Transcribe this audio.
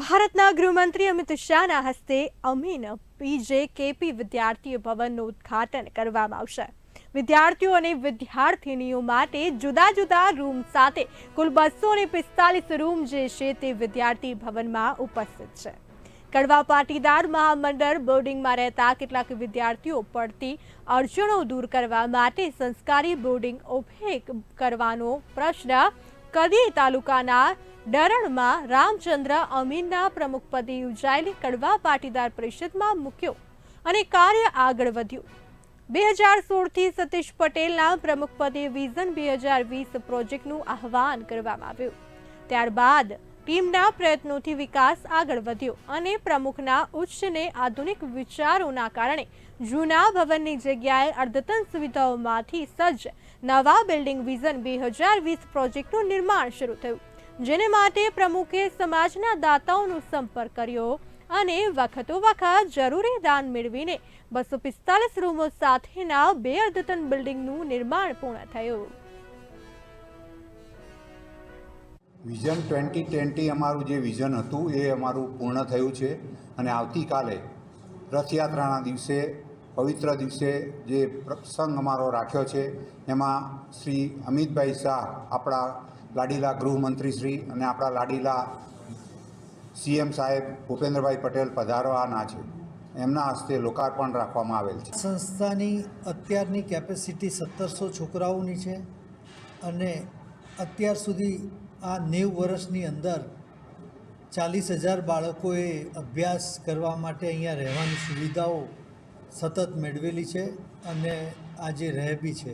ભારતના ગૃહમંત્રી અમિત શાહના હસ્તે અમીન પીજે કેપી વિદ્યાર્થી ભવનનું ઉદ્ઘાટન કરવામાં આવશે. વિદ્યાર્થીઓ અને વિદ્યાર્થિનીઓ માટે જુદા જુદા રૂમ સાથે કુલ બસો ને પિસ્તાલીસ રૂમ જે છે તે વિદ્યાર્થી ભવનમાં ઉપસ્થિત છે. કડવા પાટીદાર મહામંડળ બોર્ડિંગમાં રહેતા કેટલાક વિદ્યાર્થીઓ પડતી અડચણો દૂર કરવા માટે સંસ્કારી બોર્ડિંગ ઉભે કરવાનો પ્રશ્ન કદી તાલુકાના ડરણમાં રામચંદ્ર અમીનના પ્રમુખપદે યોજાયેલી કડવા પાટીદાર પરિષદમાં મૂક્યો અને કાર્ય આગળ વધ્યું. બે હજાર સોળથી સતીશ પટેલના પ્રમુખપદે વિઝન બે હજાર વીસ પ્રોજેક્ટનું આહવાન કરવામાં આવ્યું. ત્યારબાદ ટીમના પ્રયત્નોથી વિકાસ આગળ વધ્યો અને પ્રમુખના ઉચ્ચને આધુનિક વિચારોના કારણે જૂના ભવનની જગ્યાએ અર્ધતન સુવિધાઓમાંથી સજ્જ નવા બિલ્ડિંગ વિઝન બે હજાર વીસ પ્રોજેક્ટનું નિર્માણ શરૂ થયું, જેને માટે પ્રમુખે સમાજના દાતાઓનો સંપર્ક કર્યો અને વખતો વખત જરૂરી દાન મેળવીને બસો પિસ્તાલીસ રૂમો સાથેના બે અર્ધતન બિલ્ડિંગનું નિર્માણ પૂર્ણ થયું. વિઝન ટ્વેન્ટી ટ્વેન્ટી અમારું જે વિઝન હતું એ અમારું પૂર્ણ થયું છે અને આવતીકાલે રથયાત્રાના દિવસે, પવિત્ર દિવસે જે પ્રસંગ અમારો રાખ્યો છે, એમાં શ્રી અમિતભાઈ શાહ, આપણા લાડીલા ગૃહમંત્રી શ્રી અને આપણા લાડીલા સીએમ સાહેબ ભૂપેન્દ્રભાઈ પટેલ પધારવાના છે. એમના હસ્તે લોકાર્પણ રાખવામાં આવેલ છે. સંસ્થાની અત્યારની કેપેસિટી સત્તરસો છોકરાઓની છે અને અત્યાર સુધી આ નેવ વર્ષની અંદર ચાલીસ હજાર બાળકોએ અભ્યાસ કરવા માટે અહીંયા રહેવાની સુવિધાઓ સતત મેળવેલી છે અને આજે રહે બી છે.